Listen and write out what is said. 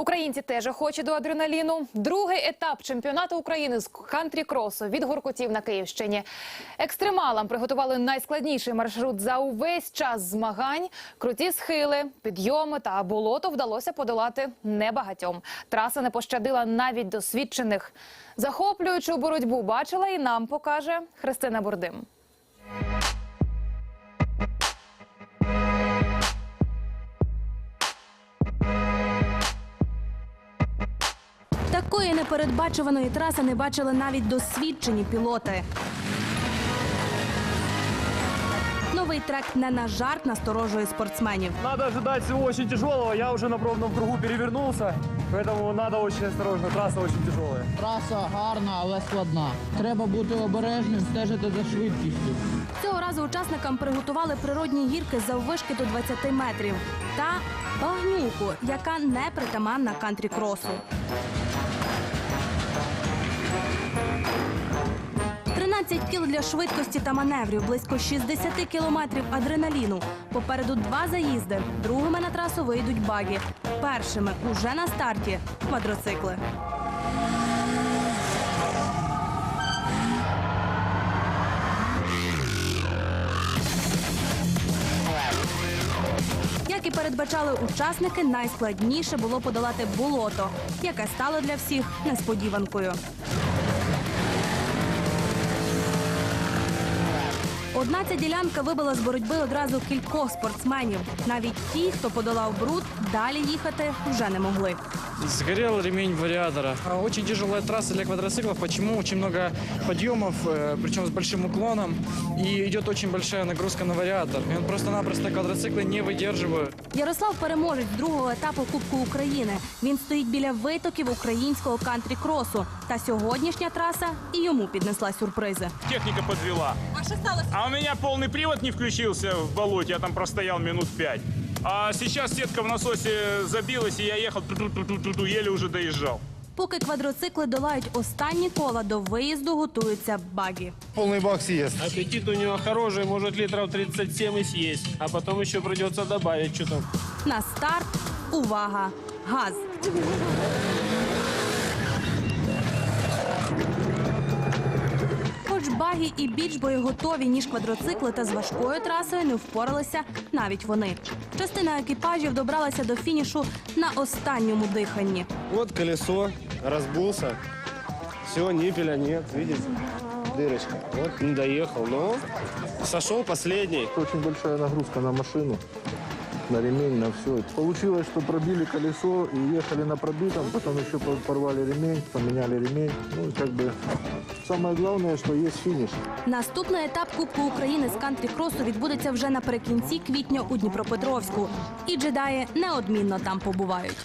Українці теж охочі до адреналіну. Другий етап чемпіонату України з кантрі-кросу від гуркутів на Київщині. Екстремалам приготували найскладніший маршрут за увесь час змагань. Круті схили, підйоми та болото вдалося подолати небагатьом. Траса не пощадила навіть досвідчених. Захоплюючу боротьбу бачила і нам покаже Христина Бурдим. Такої непередбачуваної траси не бачили навіть досвідчені пілоти. Новий трек не на жарт насторожує спортсменів. Надо ожидать всего очень тяжелого. Я уже на пробном кругу перевернулся, поэтому надо очень осторожно. Трасса очень тяжелая. Траса гарна, але складна. Треба бути обережним, стежити за швидкістю. Цього разу учасникам приготували природні гірки заввишки до 20 метрів та багнюку, яка не притаманна кантрі-кросу. 13 кіл для швидкості та маневрів, близько 60 кілометрів адреналіну. Попереду два заїзди. Другими на трасу вийдуть баги. Першими уже на старті квадроцикли. Як і передбачали учасники, найскладніше було подолати болото, яке стало для всіх несподіванкою. Одна ця ділянка вибила з боротьби одразу кількох спортсменів. Навіть ті, хто подолав бруд, далі їхати вже не могли. Сгорел ремень вариатора. А, Очень тяжелая трасса для квадроциклов. Почему? Очень много подъемов, э, причем с большим уклоном. И идет очень большая нагрузка на вариатор. И он просто-напросто квадроциклы не выдерживают. Ярослав переможець другого етапу Кубку України. Він стоїть біля витоків українського кантрі-кросу. Та сьогоднішня траса і йому піднесла сюрпризи. техника подвела. А что стало? А у меня полный привод не включился в болоте, я там простоял минут пять. А сейчас сетка в насосе забилась, и я ехал, ту-ту-ту-ту-ту, еле уже доезжал. Поки квадроцикли долають останні кола до виїзду, готуються баги. Полный бак съест. Аппетит у него хороший, может литров 37 и съесть. А потом еще придется добавить что-то. На старт, увага, газ. Баги і більш боєготові, ніж квадроцикли, та з важкою трасою не впоралися навіть вони. Частина екіпажів добралася до фінішу на останньому диханні. Вот колесо, разбулся. Все, ниппеля нет, видите? Дырочка. Вот, не доехал, но сошел последний. Очень большая нагрузка на машину, на ремень, на все. Получилось, что пробили колесо и ехали на пробитом, потом еще порвали ремень, поменяли ремень. Ну, как бы самое главное, что есть финиш. Наступний етап Кубку України з кантрі-кросу відбудеться вже наприкінці квітня у Дніпропетровську. І джедаї неодмінно там побувають.